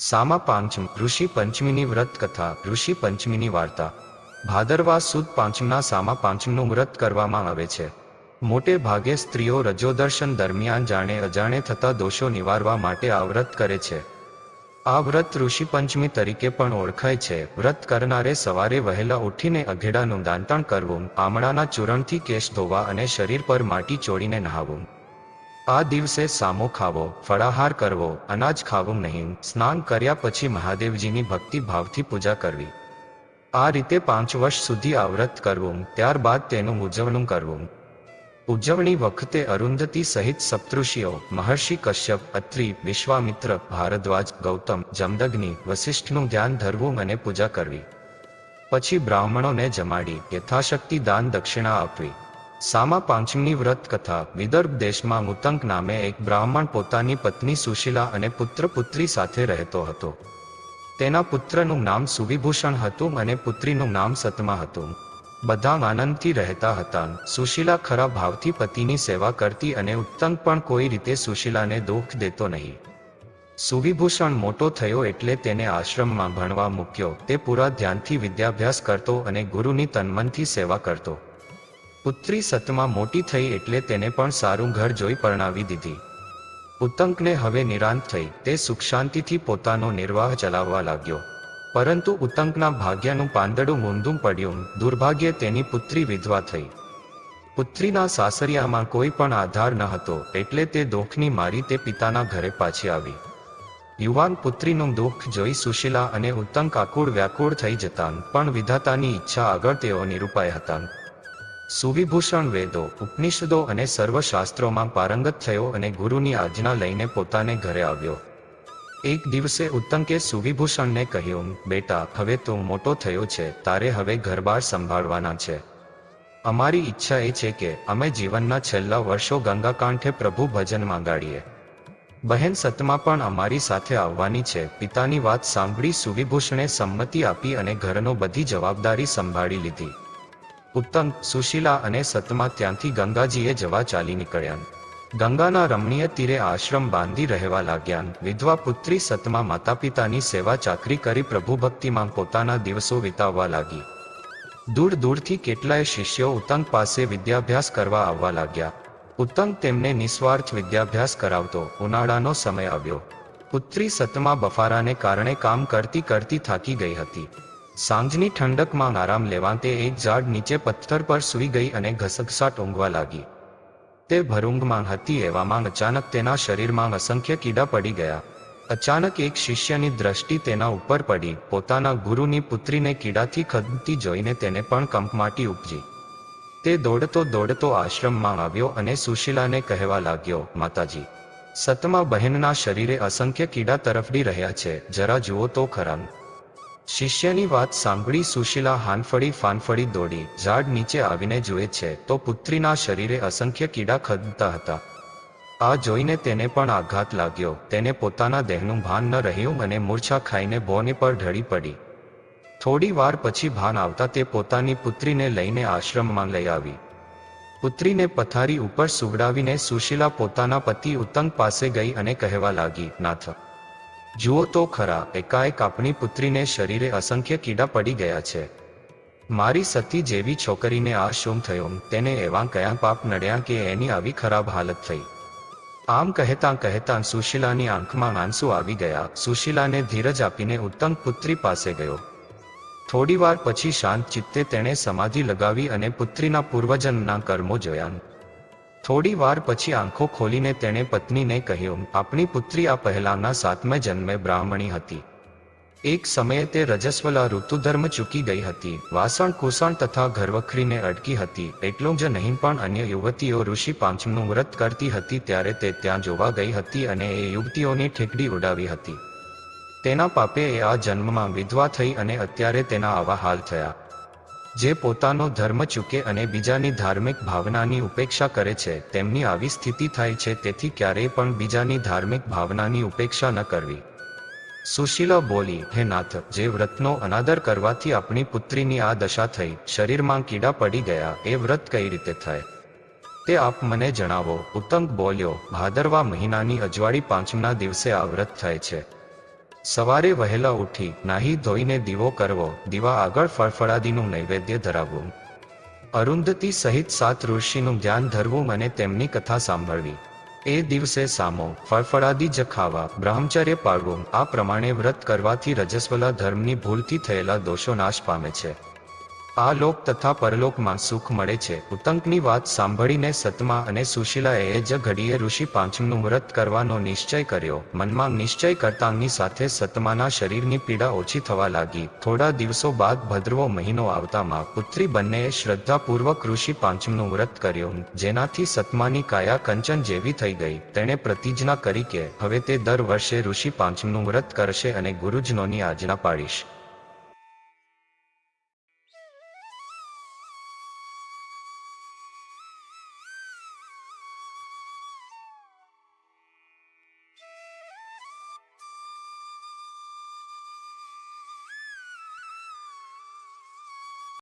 સામા પાંચમ ઋષિ પંચમીની વ્રત કથા, ઋષિ પંચમીની વાર્તા. ભાદરવા સુદ પાંચમના સામા પાંચમનું વ્રત કરવામાં આવે છે. મોટે ભાગે સ્ત્રીઓ રજોદર્શન દરમિયાન જાણે અજાણે થતા દોષો નિવારવા માટે આ વ્રત કરે છે. આ વ્રત ઋષિ પંચમી તરીકે પણ ઓળખાય છે. વ્રત કરનારે સવારે વહેલા ઉઠીને અઘેડાનું દાંતણ કરવું, આમળાના ચૂરણથી કેશ ધોવા અને શરીર પર માટી ચોળીને નહાવું. આ દિવસે સામો ખાવો, ફળાહાર કરવો, અનાજ ખાવું નહીં, સ્નાન કર્યા પછી મહાદેવજીની ભક્તિ ભાવથી પૂજા કરવી. આ રીતે પાંચ વર્ષ સુધી આ કરવું, ત્યારબાદ તેનું ઉજવણું કરવું. ઉજવણી વખતે અરુંધતી સહિત સપ્તઋષિઓ, મહર્ષિ કશ્યપ, અત્રિ, વિશ્વામિત્ર, ભારદ્વાજ, ગૌતમ, જમદગ્નિ, વસિષ્ઠનું ધ્યાન ધરવું અને પૂજા કરવી. પછી બ્રાહ્મણોને જમાડી, યથાશક્તિ દાન દક્ષિણા આપવી. સામા પાંચમની વ્રત કથા વિદર્ભ દેશમાં મુતંક નામે એક બ્રાહ્મણ પોતાની પત્ની સુશીલા અને પુત્ર પુત્રી સાથે રહેતો હતો. તેના પુત્રનું નામ સુવિભૂષણ હતું અને પુત્રીનું નામ સતમા હતું. બધા આનંદથી રહેતા હતા. સુશીલા ખરા ભાવથી પતિની સેવા કરતી અને ઉત્તંક પણ કોઈ રીતે સુશીલાને દુઃખ દેતો નહીં. સુવિભૂષણ મોટો થયો એટલે તેને આશ્રમમાં ભણવા મૂક્યો. તે પૂરા ધ્યાનથી વિદ્યાભ્યાસ કરતો અને ગુરુની તન્મનથી સેવા કરતો. પુત્રી સતમાં મોટી થઈ એટલે તેને પણ સારું ઘર જોઈ પરણાવી દીધી. ઉત્તંકને હવે નિરાંત થઈ તે સુખ શાંતિથી પોતાનો નિર્વાહ ચલાવવા લાગ્યો. પરંતુ ઉત્તંકના ભાગ્યનું પાંદડું મૂંદું પડ્યું. દુર્ભાગ્યે તેની પુત્રી વિધવા થઈ. પુત્રીના સાસરિયામાં કોઈ પણ આધાર ન હતો એટલે તે દુઃખની મારી તે પિતાના ઘરે પાછી આવી. યુવાન પુત્રીનું દુઃખ જોઈ સુશીલા અને ઉત્તંક આકુળ વ્યાકુળ થઈ જતા, પણ વિધાતાની ઈચ્છા આગળ તેઓ નિરૂપાય હતા. સુવિભૂષણ વેદો, ઉપનિષદો અને સર્વશાસ્ત્રોમાં પારંગત થયો અને ગુરુની આજ્ઞા લઈને પોતાને ઘરે આવ્યો. એક દિવસે ઉત્તંકે સુવિભૂષણને કહ્યું, બેટા, હવે તું મોટો થયો છે, તારે હવે ઘરબાર સંભાળવાના છે. અમારી ઈચ્છા એ છે કે અમે જીવનના છેલ્લા વર્ષો ગંગાકાંઠે પ્રભુ ભજનમાં ગાડીએ બહેન સતમાં પણ અમારી સાથે આવવાની છે. પિતાની વાત સાંભળી સુવિભૂષણે સંમતિ આપી અને ઘરનો બધી જવાબદારી સંભાળી લીધી. ઉત્તમ, સુશીલા અને સતમા ત્યાંથી ગંગાજીએ જવા ચાલી નીકળ્યા. ગંગાના રમણીય તીરે આશ્રમ બાંધી રહેવા લાગ્યા. વિધવા પુત્રી સતમા માતા પિતાની સેવા ચાકરી કરી પ્રભુ ભક્તિમાં પોતાના દિવસો વિતાવવા લાગી. દૂર દૂરથી કેટલાય શિષ્યો ઉત્તંગ પાસે વિદ્યાભ્યાસ કરવા આવવા લાગ્યા. ઉત્તંગ તેમને નિસ્વાર્થ વિદ્યાભ્યાસ કરાવતો ઉનાળાનો સમય આવ્યો. પુત્રી સતમા બફારાને કારણે કામ કરતી કરતી થાકી ગઈ હતી. સાંજની ઠંડકમાં આરામ લેવા તે એક ઝાડ નીચે પથ્થર પર સૂઈ ગઈ અને ઘસઘસાટ ઊંઘવા લાગી. તે ભરૂંગમાં હતી એવામાં અચાનક તેના શરીરમાં અસંખ્ય કીડા પડી ગયા. અચાનક એક શિષ્યની દ્રષ્ટિ તેના ઉપર પડી. પોતાના ગુરુની પુત્રીને કીડાથી ખદતી જોઈને તેને પણ કંપમાટી ઉપજી. તે દોડતો દોડતો આશ્રમમાં આવ્યો અને સુશીલાને કહેવા લાગ્યો, માતાજી, સતમા બહેનના શરીરે અસંખ્ય કીડા તરફડી રહ્યા છે. જરા જુઓ તો ખરા. શિષ્યની વાત સાંભળી સુશીલા હાનફળી ફાનફળી દોડી, ઝાડ નીચે આવીને જુએ છે, તો પુત્રીના શરીરે અસંખ્ય કીડા ખદતા હતા. આ જોઈને તેને પણ આઘાત લાગ્યો, તેને પોતાના દેહનું ભાન ન રહ્યું અને મૂર્છા ખાઈને ભોને પર ઢળી પડી. થોડી વાર પછી ભાન આવતા તે પોતાની પુત્રીને લઈને આશ્રમમાં લઈ આવી. પુત્રીને પથારી ઉપર સુવડાવીને સુશીલા પોતાના પતિ ઉત્તંગ પાસે ગઈ અને કહેવા લાગી, નાથ જુઓ તો ખરા, એકાએક આપણી પુત્રીને શરીરે અસંખ્ય કીડા પડી ગયા છે. મારી સતી જેવી છોકરીને આ શું થયું? તેને એવા કયા પાપ નડ્યા કે એની આવી ખરાબ હાલત થઈ? આમ કહેતા કહેતા સુશીલાની આંખમાં આંસુ આવી ગયા. સુશીલાને ધીરજ આપીને ઉત્તમ પુત્રી પાસે ગયો. થોડીવાર પછી શાંત ચિત્તે તેણે સમાધિ લગાવી અને પુત્રીના પૂર્વજન્મના કર્મો જોયા. થોડી વાર પછી આંખો ખોલીને તેણે પત્નીને કહ્યું, આપણી પુત્રી આ પહેલાના સાતમે જન્મે બ્રાહ્મણી હતી. એક સમયે તે રજસ્વલા ઋતુધર્મ ચૂકી ગઈ હતી. વાસણ કુસણ તથા ઘરવખરીને અટકી હતી. એટલું જ નહીં પણ અન્ય યુવતીઓ ઋષિ પાંચમનું વ્રત કરતી હતી ત્યારે તે ત્યાં જોવા ગઈ હતી અને એ યુવતીઓની ઠેકડી ઉડાવી હતી. તેના પાપે એ આ જન્મમાં વિધવા થઈ અને અત્યારે તેના આવા હાલ થયા. જે પોતાનો ધર્મ ચૂકે અને બીજાની ધાર્મિક ભાવનાની ઉપેક્ષા કરે છે, તેમની આવી સ્થિતિ થાય છે, તેથી ક્યારેય પણ બીજાની ધાર્મિક ભાવનાની ઉપેક્ષા ન કરવી. સુશીલા બોલી, હે નાથ, જે વ્રતનો અનાદર કરવાથી આપણી પુત્રીની આ દશા થઈ, શરીરમાં કીડા પડી ગયા, એ વ્રત કઈ રીતે થાય? તે આપ મને જણાવો. ઉત્તંગ બોલ્યો, ભાદરવા મહિનાની અજવાળી પાંચમના દિવસે આ વ્રત થાય છે. સવારે વહેલા ઉઠી નાહી ધોઈને દીવો કરવો, દીવા આગળ ફળફળાદીનું નૈવેદ્ય ધરાવવું. અરુંધતી સહિત સાત ઋષિનું ધ્યાન ધરવું અને તેમની કથા સાંભળવી. એ દિવસે સામો, ફળફળાદી જ ખાવા, બ્રહ્મચર્ય પાળવું, આ પ્રમાણે વ્રત કરવાથી રજસ્વલા ધર્મની ભૂલથી થયેલા દોષો નાશ પામે છે. આ લોક તથા પરલોકમાં સુખ મળે છે. ઉતંકની વાત સાંભળીને સતમા અને સુશીલાએ જ ઘડીએ ઋષિ પાંચમનું વ્રત કરવાનો નિશ્ચય કર્યો. મનમાં નિશ્ચય કરતાની સાથે સતમાના શરીરની પીડા ઓછી થવા લાગી. થોડા દિવસો બાદ ભદ્રવો મહિનો આવતામાં પુત્રી બંનેએ શ્રદ્ધાપૂર્વક ઋષિ પાંચમનું વ્રત કર્યું. જેનાથી સતમાની કાયા કંચન જેવી થઈ ગઈ. તેણે પ્રતિજ્ઞા કરી કે, હવે તે દર વર્ષે ઋષિ પાંચમનું વ્રત કરશે અને ગુરુજનોની આજ્ઞા પાડીશ